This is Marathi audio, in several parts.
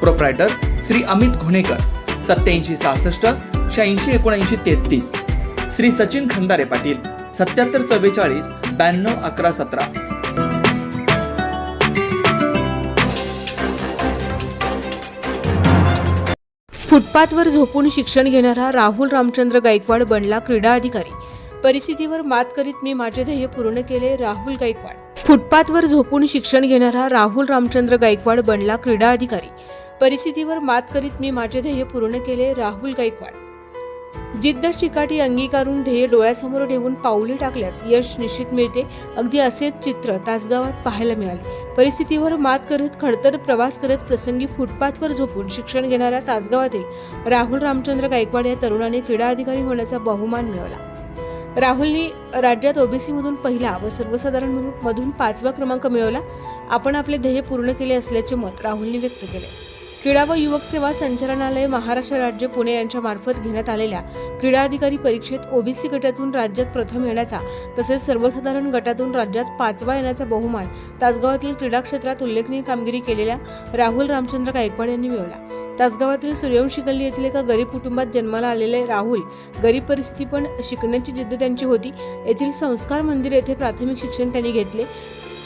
प्रोप्रायटर श्री अमित घुणेकर सत्याऐंशी सहासष्ट शहाऐंशी एकोणऐंशी तेहतीस. श्री सचिन खंदारे पाटील सत्याहत्तर चव्वेचाळीस ब्याण्णव अकरा सतरा. फुटपाथवर झोपून शिक्षण घेणारा राहुल रामचंद्र गायकवाड बनला क्रीडा अधिकारी. परिस्थितीवर मात करीत मी माझे ध्येय पूर्ण केले राहुल गायकवाड. फुटपाथवर झोपून शिक्षण घेणारा राहुल रामचंद्र गायकवाड बनला क्रीडा अधिकारी. परिस्थितीवर मात करीत मी माझे ध्येय पूर्ण केले राहुल गायकवाड. जिद्द चिकाटी अंगीकारून ध्येय डोळ्यासमोर ठेवून पाऊले टाकल्यास यश निश्चित मिळते. अगदी असेच चित्र तासगावात पाहायला मिळाले. परिस्थितीवर मात करत खडतर प्रवास करत प्रसंगी फुटपाथवर झोपून शिक्षण घेणाऱ्या तासगावातील राहुल रामचंद्र गायकवाड या तरुणाने क्रीडा अधिकारी होण्याचा बहुमान मिळवला. राहुलने राज्यात ओबीसीमधून पहिला व सर्वसाधारण मधून पाचवा क्रमांक मिळवला. आपण आपले ध्येय पूर्ण केले असल्याचे मत राहुलने व्यक्त केले. क्रीडा व युवक सेवा संचालनालय महाराष्ट्र राज्य पुणे यांच्या मार्फत घेण्यात आलेल्या क्रीडा अधिकारी परीक्षेत ओबीसी गटातून राज्यात प्रथम येण्याचा तसेच सर्वसाधारण गटातून राज्यात पाचवा येण्याचा बहुमान तासगावातील क्रीडा क्षेत्रात उल्लेखनीय कामगिरी केलेल्या राहुल रामचंद्र गायकवाड यांनी मिळवला. तासगावातील सूर्यवंशी गल्ली येथील एका गरीब कुटुंबात जन्माला आलेले राहुल गरीब परिस्थिती पण शिकण्याची जिद्द त्यांची होती. येथील संस्कार मंदिर येथे प्राथमिक शिक्षण त्यांनी घेतले.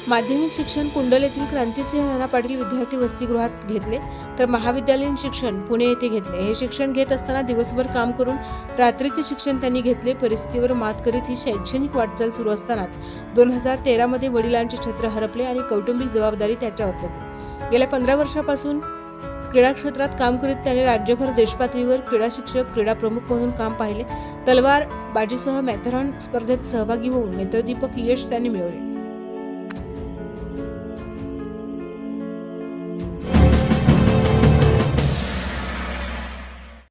माध्यमिक शिक्षण कुंडल येथील क्रांतिसिंह नाना पाटील विद्यार्थी वसतिगृहात घेतले तर महाविद्यालयीन शिक्षण पुणे येथे घेतले. हे शिक्षण घेत असताना दिवसभर काम करून रात्रीचे शिक्षण त्यांनी घेतले. परिस्थितीवर मात करीत ही शैक्षणिक वाटचाल सुरू असतानाच दोन हजार तेरामध्ये वडिलांचे छत्र हरपले आणि कौटुंबिक जबाबदारी त्याच्यावर पडली. गेल्या पंधरा वर्षापासून क्रीडा क्षेत्रात काम करीत त्याने राज्यभर देशपातळीवर क्रीडा शिक्षक क्रीडा प्रमुख म्हणून काम पाहिले. तलवार बाजीसह मॅथरॉन स्पर्धेत सहभागी होऊन नेत्रदीपक यश त्यांनी मिळवले. Yeah.